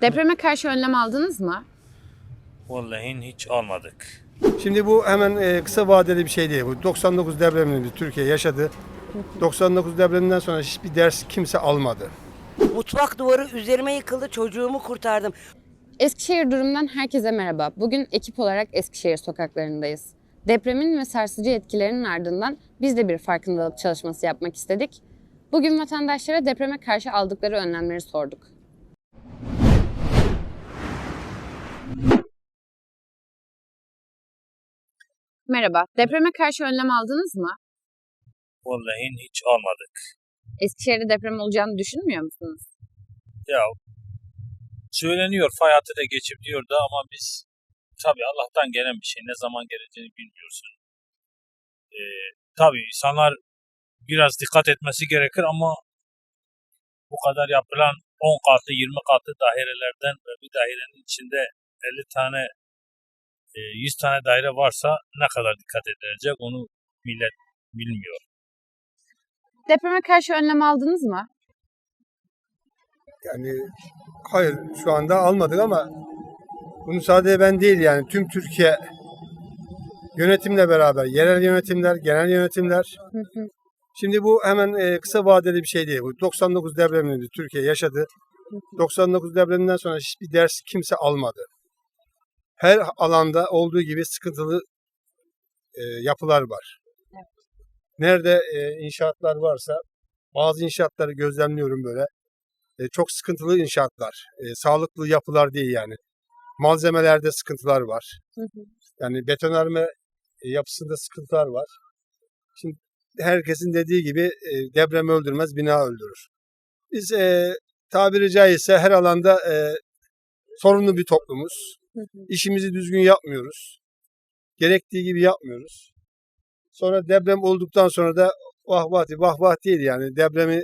Depreme karşı önlem aldınız mı? Vallahi hiç almadık. Şimdi bu hemen e, kısa vadeli bir şey değil. Bu 99 depremini Türkiye yaşadı. 99 depreminden sonra hiçbir ders kimse almadı. Mutfak duvarı üzerime yıkıldı çocuğumu kurtardım. Eskişehir Durum'dan herkese merhaba. Bugün ekip olarak Eskişehir sokaklarındayız. Depremin ve sarsıcı etkilerinin ardından biz de bir farkındalık çalışması yapmak istedik. Bugün vatandaşlara depreme karşı aldıkları önlemleri sorduk. Merhaba, depreme karşı önlem aldınız mı? Vallahi hiç almadık. Eskişehir'de deprem olacağını düşünmüyor musunuz? Ya söyleniyor fay hattı da geçip diyordu ama biz tabi Allah'tan gelen bir şey ne zaman geleceğini bilmiyorsun. Ee, tabi insanlar biraz dikkat etmesi gerekir ama bu kadar yapılan 10 katlı 20 katlı dairelerden ve bir dairenin içinde 50 tane 100 tane daire varsa ne kadar dikkat edilecek onu millet bilmiyor. Depreme karşı önlem aldınız mı? Yani hayır şu anda almadık ama bunu sadece ben değil yani tüm Türkiye yönetimle beraber yerel yönetimler, genel yönetimler. Şimdi bu hemen e, kısa vadeli bir şey değil. Bu 99 depremini Türkiye yaşadı. 99 depreminden sonra hiçbir ders kimse almadı. Her alanda olduğu gibi sıkıntılı e, yapılar var. Nerede e, inşaatlar varsa bazı inşaatları gözlemliyorum böyle. E, çok sıkıntılı inşaatlar. E, sağlıklı yapılar değil yani. Malzemelerde sıkıntılar var. Yani betonarme e, yapısında sıkıntılar var. Şimdi herkesin dediği gibi e, deprem öldürmez, bina öldürür. Biz e, tabiri caizse her alanda e, sorunlu bir toplumuz. İşimizi düzgün yapmıyoruz. Gerektiği gibi yapmıyoruz. Sonra deprem olduktan sonra da vah vah değil, yani. Depremi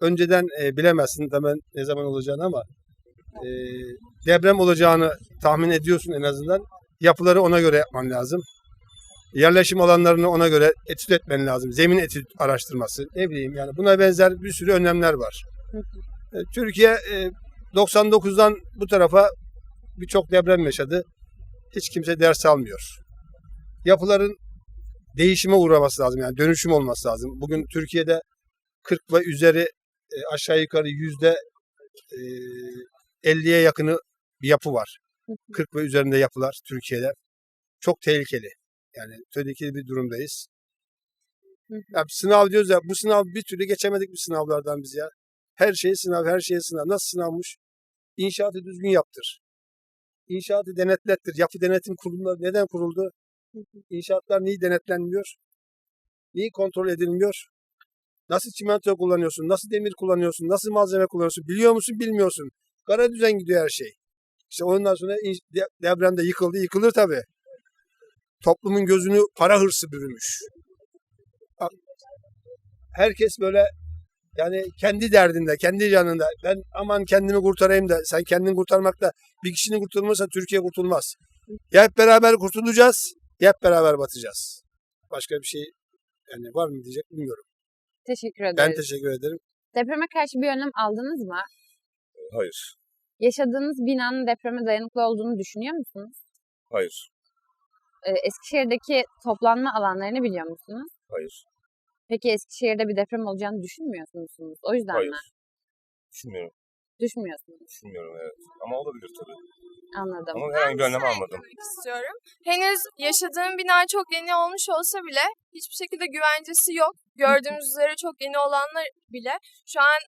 önceden e, bilemezsin hemen ne zaman olacağını ama e, deprem olacağını tahmin ediyorsun en azından. Yapıları ona göre yapman lazım. Yerleşim alanlarını ona göre etüt etmen lazım. Zemin etüt araştırması. Ne bileyim yani buna benzer bir sürü önlemler var. E, Türkiye e, 99'dan bu tarafa birçok deprem yaşadı. Hiç kimse ders almıyor. Yapıların değişime uğraması lazım yani dönüşüm olması lazım. Bugün Türkiye'de 40 ve üzeri e, aşağı yukarı yüzde e, 50'ye yakını bir yapı var. 40 ve üzerinde yapılar Türkiye'de. Çok tehlikeli. Yani tehlikeli bir durumdayız. Ya sınav diyoruz ya bu sınav bir türlü geçemedik bu sınavlardan biz ya. Her şey sınav, her şey sınav. Nasıl sınavmış? İnşaatı düzgün yaptır. İnşaatı denetlettir. Yapı denetim kurulları neden kuruldu? İnşaatlar niye denetlenmiyor? Niye kontrol edilmiyor? Nasıl çimento kullanıyorsun? Nasıl demir kullanıyorsun? Nasıl malzeme kullanıyorsun? Biliyor musun? Bilmiyorsun. Kara düzen gidiyor her şey. İşte ondan sonra depremde yıkıldı. Yıkılır tabii. Toplumun gözünü para hırsı bürümüş. Herkes böyle yani kendi derdinde, kendi canında. Ben aman kendimi kurtarayım da sen kendini kurtarmakta bir kişinin kurtulmazsa Türkiye kurtulmaz. Ya hep beraber kurtulacağız ya hep beraber batacağız. Başka bir şey yani var mı diyecek bilmiyorum. Teşekkür ederiz. Ben teşekkür ederim. Depreme karşı bir önlem aldınız mı? Hayır. Yaşadığınız binanın depreme dayanıklı olduğunu düşünüyor musunuz? Hayır. Ee, Eskişehir'deki toplanma alanlarını biliyor musunuz? Hayır. Peki Eskişehir'de bir deprem olacağını düşünmüyor musunuz? O yüzden Hayır. mi? Düşünmüyorum. Düşünmüyorsunuz. Düşünmüyorum evet. Ama olabilir tabii. Anladım. Ama herhangi bir önlem şey almadım. istiyorum. Henüz yaşadığım bina çok yeni olmuş olsa bile hiçbir şekilde güvencesi yok. Gördüğümüz üzere çok yeni olanlar bile şu an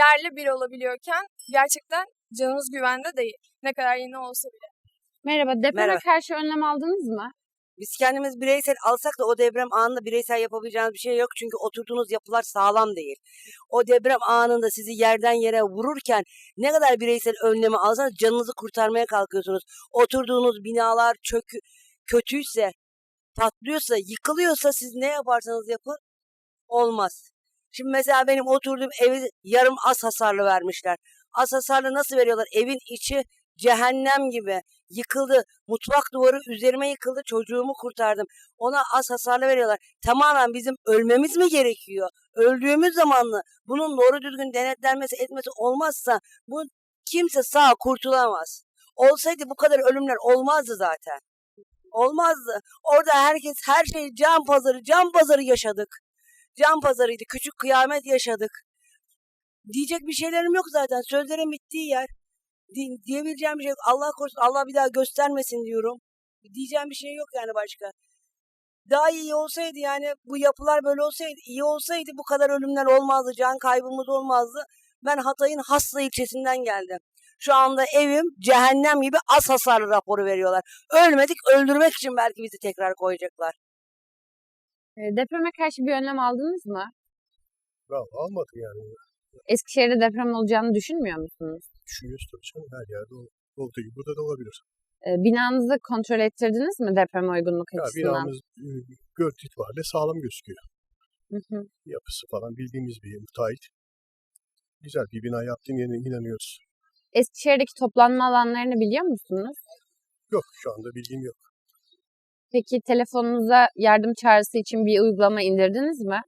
yerli bir olabiliyorken gerçekten canımız güvende değil. Ne kadar yeni olsa bile. Merhaba, depreme Merhaba. karşı önlem aldınız mı? Biz kendimiz bireysel alsak da o deprem anında bireysel yapabileceğiniz bir şey yok. Çünkü oturduğunuz yapılar sağlam değil. O deprem anında sizi yerden yere vururken ne kadar bireysel önlemi alsanız canınızı kurtarmaya kalkıyorsunuz. Oturduğunuz binalar çök kötüyse, patlıyorsa, yıkılıyorsa siz ne yaparsanız yapın olmaz. Şimdi mesela benim oturduğum evi yarım az hasarlı vermişler. Az hasarlı nasıl veriyorlar? Evin içi cehennem gibi yıkıldı. Mutfak duvarı üzerime yıkıldı. Çocuğumu kurtardım. Ona az hasarlı veriyorlar. Tamamen bizim ölmemiz mi gerekiyor? Öldüğümüz zaman mı? Bunun doğru düzgün denetlenmesi etmesi olmazsa bu kimse sağ kurtulamaz. Olsaydı bu kadar ölümler olmazdı zaten. Olmazdı. Orada herkes her şey can pazarı, can pazarı yaşadık. Can pazarıydı. Küçük kıyamet yaşadık. Diyecek bir şeylerim yok zaten. Sözlerim bittiği yer. Di- diyebileceğim bir şey yok. Allah korusun. Allah bir daha göstermesin diyorum. Diyeceğim bir şey yok yani başka. Daha iyi olsaydı yani bu yapılar böyle olsaydı, iyi olsaydı bu kadar ölümler olmazdı, can kaybımız olmazdı. Ben Hatay'ın Hasla ilçesinden geldim. Şu anda evim cehennem gibi az hasarlı raporu veriyorlar. Ölmedik, öldürmek için belki bizi tekrar koyacaklar. E, depreme karşı bir önlem aldınız mı? Ya almadık yani. Eskişehir'de deprem olacağını düşünmüyor musunuz? Düşünüyoruz tabii canım. Her yerde ol- olduğu gibi burada da olabilir. E, binanızı kontrol ettirdiniz mi depreme uygunluk Ya açısından? binamız görüntü itibariyle sağlam gözüküyor. Hı hı. Yapısı falan bildiğimiz bir müteahhit. Güzel bir bina yaptığına inanıyoruz. Eskişehir'deki toplanma alanlarını biliyor musunuz? Yok şu anda bilgim yok. Peki telefonunuza yardım çağrısı için bir uygulama indirdiniz mi?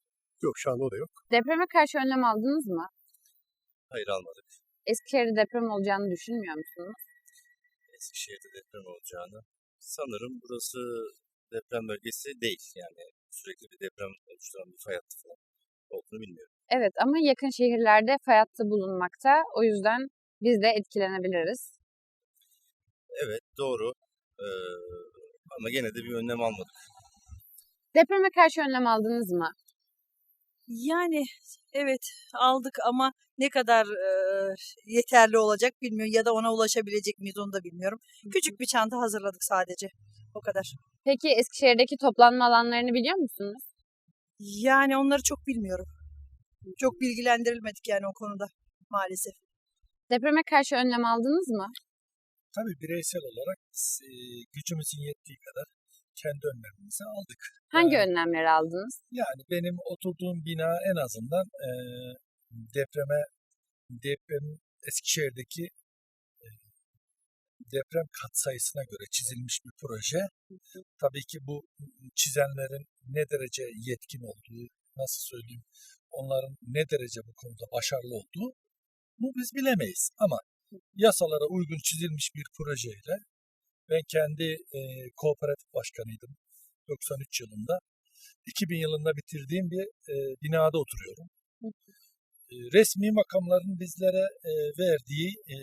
Yok şu anda o da yok. Depreme karşı önlem aldınız mı? Hayır almadık. Eskişehir'de deprem olacağını düşünmüyor musunuz? Eskişehir'de deprem olacağını. Sanırım burası deprem bölgesi değil. Yani sürekli bir deprem oluşturan bir fay hattı falan olduğunu bilmiyorum. Evet ama yakın şehirlerde fay hattı bulunmakta. O yüzden biz de etkilenebiliriz. Evet doğru. Ee, ama gene de bir önlem almadık. Depreme karşı önlem aldınız mı? Yani evet aldık ama ne kadar e, yeterli olacak bilmiyorum ya da ona ulaşabilecek miyiz onu da bilmiyorum. Küçük bir çanta hazırladık sadece. O kadar. Peki Eskişehir'deki toplanma alanlarını biliyor musunuz? Yani onları çok bilmiyorum. Çok bilgilendirilmedik yani o konuda maalesef. Depreme karşı önlem aldınız mı? Tabii bireysel olarak e, gücümüzün yettiği kadar kendi önlemimizi aldık. Hangi Yani- önlemleri aldınız? Yani benim oturduğum bina en azından e, depreme deprem Eskişehir'deki e, deprem katsayısına göre çizilmiş bir proje. Tabii ki bu çizenlerin ne derece yetkin olduğu, nasıl söyleyeyim, onların ne derece bu konuda başarılı olduğu bu biz bilemeyiz. Ama yasalara uygun çizilmiş bir projeyle ben kendi e, kooperatif başkanıydım 93 yılında. 2000 yılında bitirdiğim bir e, binada oturuyorum. E, resmi makamların bizlere e, verdiği e,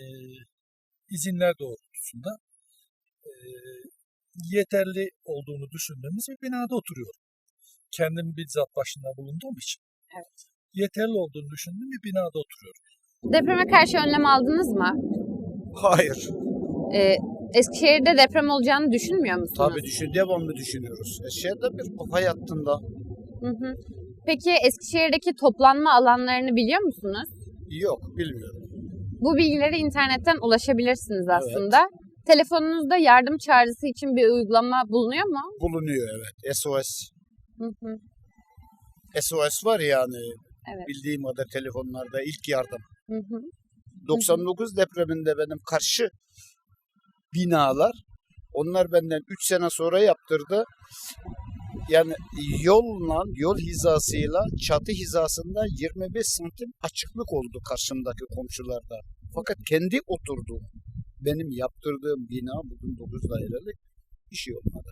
izinler doğrultusunda e, yeterli olduğunu düşündüğümüz bir binada oturuyorum. Kendim bizzat başında bulunduğum için. Evet. Yeterli olduğunu düşündüğüm bir binada oturuyorum. Depreme karşı önlem aldınız mı? Hayır. Ee, Eskişehir'de deprem olacağını düşünmüyor musunuz? Tabii düşün, devamlı düşünüyoruz. Eskişehir'de bir fay hattında. Hı hı. Peki Eskişehir'deki toplanma alanlarını biliyor musunuz? Yok, bilmiyorum. Bu bilgilere internetten ulaşabilirsiniz aslında. Telefonunuzda yardım çağrısı için bir uygulama bulunuyor mu? Bulunuyor evet. SOS. Hı hı. SOS var yani. Evet. Bildiğim kadar telefonlarda ilk yardım. Hı hı. 99 depreminde benim karşı binalar onlar benden 3 sene sonra yaptırdı. Yani yolla, yol hizasıyla çatı hizasında 25 santim açıklık oldu karşımdaki komşularda. Fakat kendi oturduğum, benim yaptırdığım bina bugün 9 dairelik bir şey olmadı.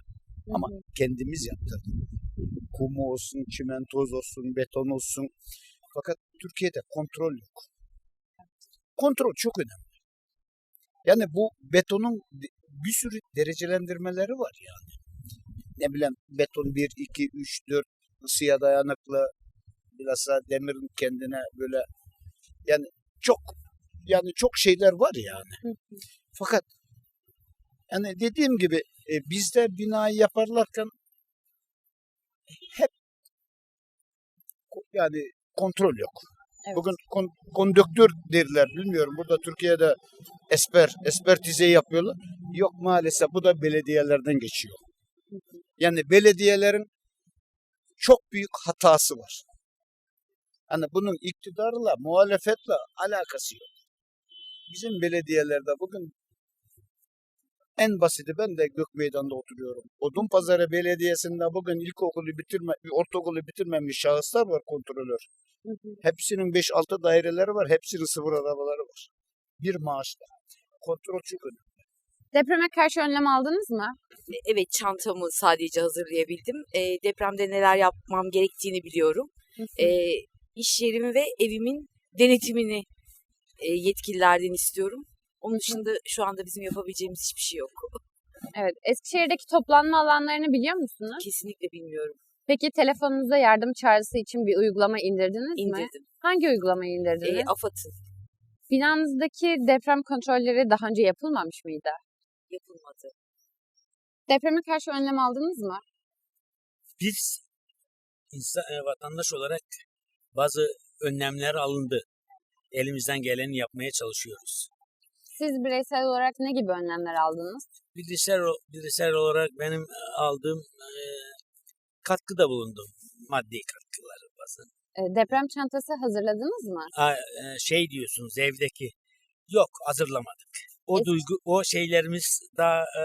Ama kendimiz yaptırdık. Kumu olsun, çimentoz olsun, beton olsun. Fakat Türkiye'de kontrol yok. Kontrol çok önemli. Yani bu betonun bir sürü derecelendirmeleri var yani. Ne bileyim beton 1, 2, 3, 4 ısıya dayanıklı bilhassa demirin kendine böyle yani çok yani çok şeyler var yani. Fakat yani dediğim gibi e, bizde binayı yaparlarken hep yani kontrol yok. Evet. Bugün kon- konduktör derler bilmiyorum. Burada Türkiye'de esper, espertize yapıyorlar. Yok maalesef bu da belediyelerden geçiyor. Yani belediyelerin çok büyük hatası var. Hani bunun iktidarla, muhalefetle alakası yok. Bizim belediyelerde bugün en basiti ben de Gökmeydan'da oturuyorum. Odunpazarı Belediyesi'nde bugün ilkokulu bitirme, ortaokulu bitirmemiş şahıslar var kontrolör. Hı hı. Hepsinin 5-6 daireleri var. Hepsinin sıfır arabaları var. bir maaşla. Kontrol çok önemli. Depreme karşı önlem aldınız mı? Evet çantamı sadece hazırlayabildim. E, depremde neler yapmam gerektiğini biliyorum. E, iş yerimi ve evimin denetimini e, yetkililerden istiyorum. Onun dışında şu anda bizim yapabileceğimiz hiçbir şey yok. Evet. Eskişehir'deki toplanma alanlarını biliyor musunuz? Kesinlikle bilmiyorum. Peki telefonunuzda yardım çağrısı için bir uygulama indirdiniz mi? İndirdim. Hangi uygulamayı indirdiniz? E, AFAD'ın Binanızdaki deprem kontrolleri daha önce yapılmamış mıydı? yapılmadı. Depreme karşı önlem aldınız mı? biz insan, e, vatandaş olarak bazı önlemler alındı. Elimizden geleni yapmaya çalışıyoruz. Siz bireysel olarak ne gibi önlemler aldınız? Bireysel, o- bireysel olarak benim e, aldığım e, katkıda bulundum. Maddi katkıları bazı. E, Deprem çantası hazırladınız mı? Ha, e, şey diyorsunuz evdeki. Yok hazırlamadık. O Es- duygu, o şeylerimiz daha e,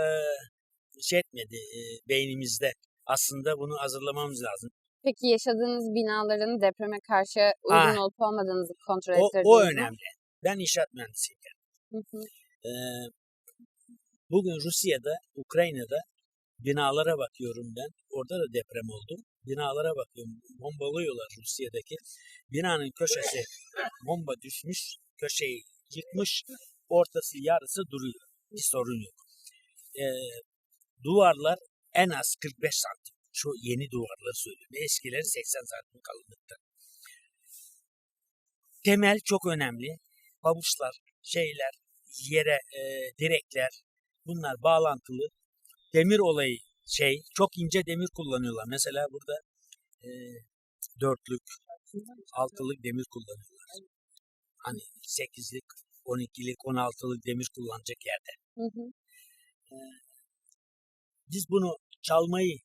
şey etmedi e, beynimizde. Aslında bunu hazırlamamız lazım. Peki yaşadığınız binaların depreme karşı uygun Ha. olup olmadığınızı kontrol O, ettirdiniz o mi? önemli. Ben inşaat mühendisiyim. Hı hı. Ee, bugün Rusya'da, Ukrayna'da binalara bakıyorum ben. Orada da deprem oldu. Binalara bakıyorum. Bombalıyorlar Rusya'daki. Binanın köşesi bomba düşmüş. Köşeyi yıkmış. Ortası yarısı duruyor. Bir sorun yok. Ee, duvarlar en az 45 santim. Şu yeni duvarları söylüyorum. Eskileri 80 santim kalınlıkta. Temel çok önemli. Pabuçlar, şeyler, yere e, direkler bunlar bağlantılı. Demir olayı şey çok ince demir kullanıyorlar. Mesela burada e, dörtlük, altılık demir kullanıyorlar. Hani sekizlik, on ikilik, on altılık demir kullanacak yerde. Hı hı. Biz bunu çalmayı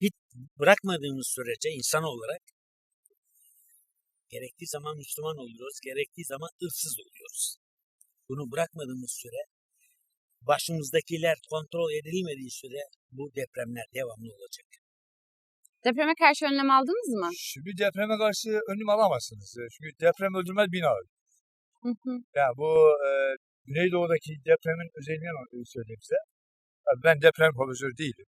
bit bırakmadığımız sürece insan olarak gerektiği zaman Müslüman oluyoruz, gerektiği zaman ırsız oluyoruz. Bunu bırakmadığımız süre başımızdakiler kontrol edilmediği süre bu depremler devamlı olacak. Depreme karşı önlem aldınız mı? Şimdi depreme karşı önlem alamazsınız. E, Çünkü deprem öldürmez bina öldürür. Hı hı. Yani bu e, Güneydoğu'daki depremin özelliğini söyleyeyim size. Ben deprem profesörü değilim.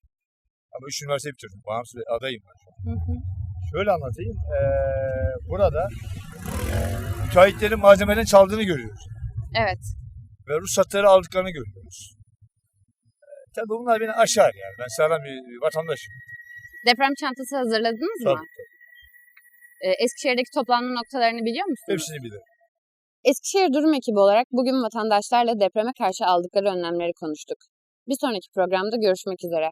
Ama üç üniversite bitirdim. Bağımsız adayım şu an. Hı hı. Şöyle anlatayım. E, burada müteahhitlerin malzemeden çaldığını görüyoruz. Evet. Ve ruhsatları aldıklarını görüyoruz. E, tabii bunlar beni aşar yani. Ben sağlam bir vatandaşım. Deprem çantası hazırladınız mı? Tabii, tabii. E, Eskişehir'deki toplanma noktalarını biliyor musunuz? Hepsini bilirim. Eskişehir Durum ekibi olarak bugün vatandaşlarla depreme karşı aldıkları önlemleri konuştuk. Bir sonraki programda görüşmek üzere.